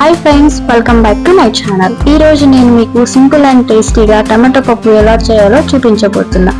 Hi friends welcome back to my channel ఈ రోజు నేను మీకు సింపుల్ అండ్ టేస్టీగా టమాటో పప్పు ఎలా చేయాలో చూపించబోతున్నా.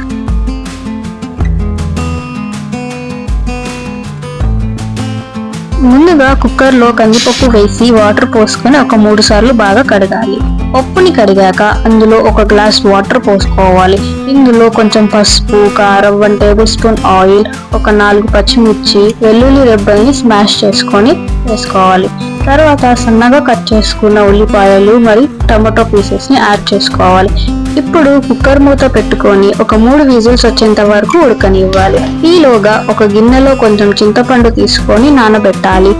ముందుగా కుక్కర్లో కందిపప్పు వేసి వాటర్ పోసుకొని ఒక మూడు సార్లు బాగా కడగాలి. పప్పుని కడిగాక అందులో ఒక గ్లాస్ వాటర్ పోసుకోవాలి. ఇందులో కొంచెం పసుపు కారం వన్ టేబుల్ స్పూన్ ఆయిల్ ఒక నాలుగు పచ్చిమిర్చి వెల్లుల్లి రెబ్బల్ని స్మాష్ చేసుకొని వేసుకోవాలి. తర్వాత సన్నగా కట్ చేసుకున్న ఉల్లిపాయలు మరియు టమాటో పీసెస్ని యాడ్ చేసుకోవాలి. ఇప్పుడు కుక్కర్ మూత పెట్టుకొని ఒక మూడు విజిల్స్ వచ్చేంత వరకు ఉడకనివ్వాలి. ఈలోగా ఒక గిన్నెలో కొంచెం చింతపండు తీసుకొని నానబెట్టాలి.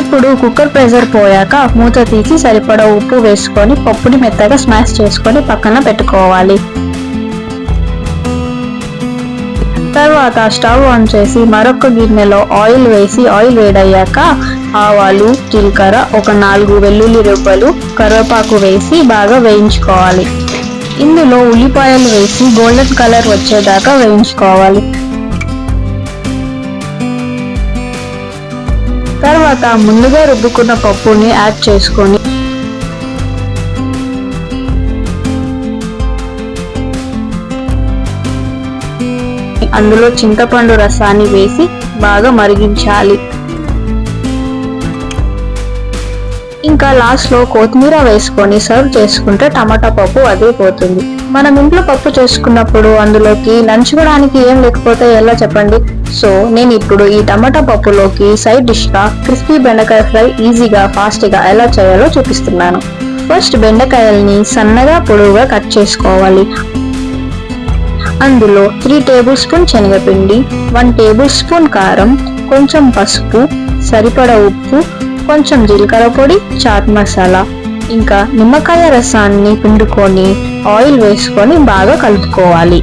ఇప్పుడు కుక్కర్ ప్రెషర్ పోయాక మూత తీసి సరిపడా ఉప్పు వేసుకొని పప్పుని మెత్తగా స్మాష్ చేసుకొని పక్కన పెట్టుకోవాలి. తర్వాత స్టవ్ ఆన్ చేసి మరొక గిన్నెలో ఆయిల్ వేసి ఆయిల్ వేడయ్యాక ఆవాలు జీలకర్ర ఒక నాలుగు వెల్లుల్లి రెబ్బలు కరివేపాకు వేసి బాగా వేయించుకోవాలి. ఇందులో ఉల్లిపాయలు వేసి గోల్డెన్ కలర్ వచ్చేదాకా వేయించుకోవాలి. తర్వాత ముందుగా రుబ్బుకున్న పప్పుని యాడ్ చేసుకొని అందులో చింతపండు రసాన్ని వేసి బాగా మరిగించాలి. ఇంకా లాస్ట్లో కొత్తిమీర వేసుకొని సర్వ్ చేసుకుంటే టమాటా పప్పు అదే పోతుంది. మనం ఇంట్లో పప్పు చేసుకున్నప్పుడు అందులోకి నంచుకోవడానికి ఏం లేకపోతే ఎలా చెప్పండి? సో నేను ఇప్పుడు ఈ టమాటా పప్పులోకి సైడ్ డిష్గా క్రిస్పీ బెండకాయ ఫ్రై ఈజీగా ఫాస్ట్గా ఎలా చేయాలో చూపిస్తున్నాను. ఫస్ట్ బెండకాయల్ని సన్నగా పొడవుగా కట్ చేసుకోవాలి. అందులో త్రీ టేబుల్ స్పూన్ శనగపిండి వన్ టేబుల్ స్పూన్ కారం కొంచెం పసుపు సరిపడ ఉప్పు కొంచెం జీలకర్ర పొడి చాట్ మసాలా ఇంకా నిమ్మకాయ రసాన్ని పిండుకొని ఆయిల్ వేసుకొని బాగా కలుపుకోవాలి.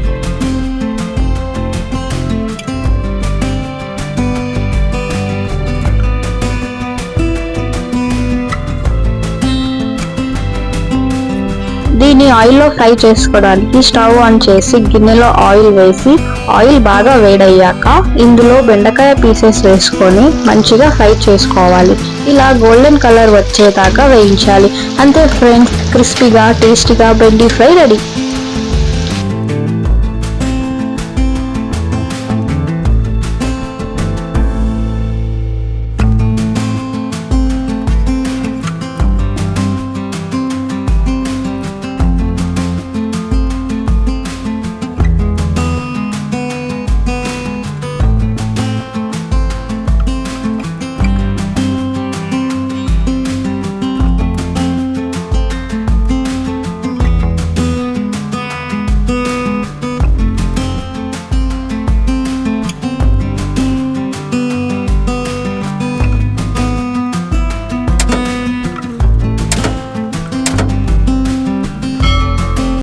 దీన్ని ఆయిల్లో ఫ్రై చేసుకోవడానికి స్టవ్ ఆన్ చేసి గిన్నెలో ఆయిల్ వేసి ఆయిల్ బాగా వేడయ్యాక ఇందులో బెండకాయ పీసెస్ వేసుకొని మంచిగా ఫ్రై చేసుకోవాలి. ఇలా గోల్డెన్ కలర్ వచ్చేదాకా వేయించాలి. అంతే ఫ్రెండ్స్ క్రిస్పీగా టేస్టీగా బెండి ఫ్రై రెడీ.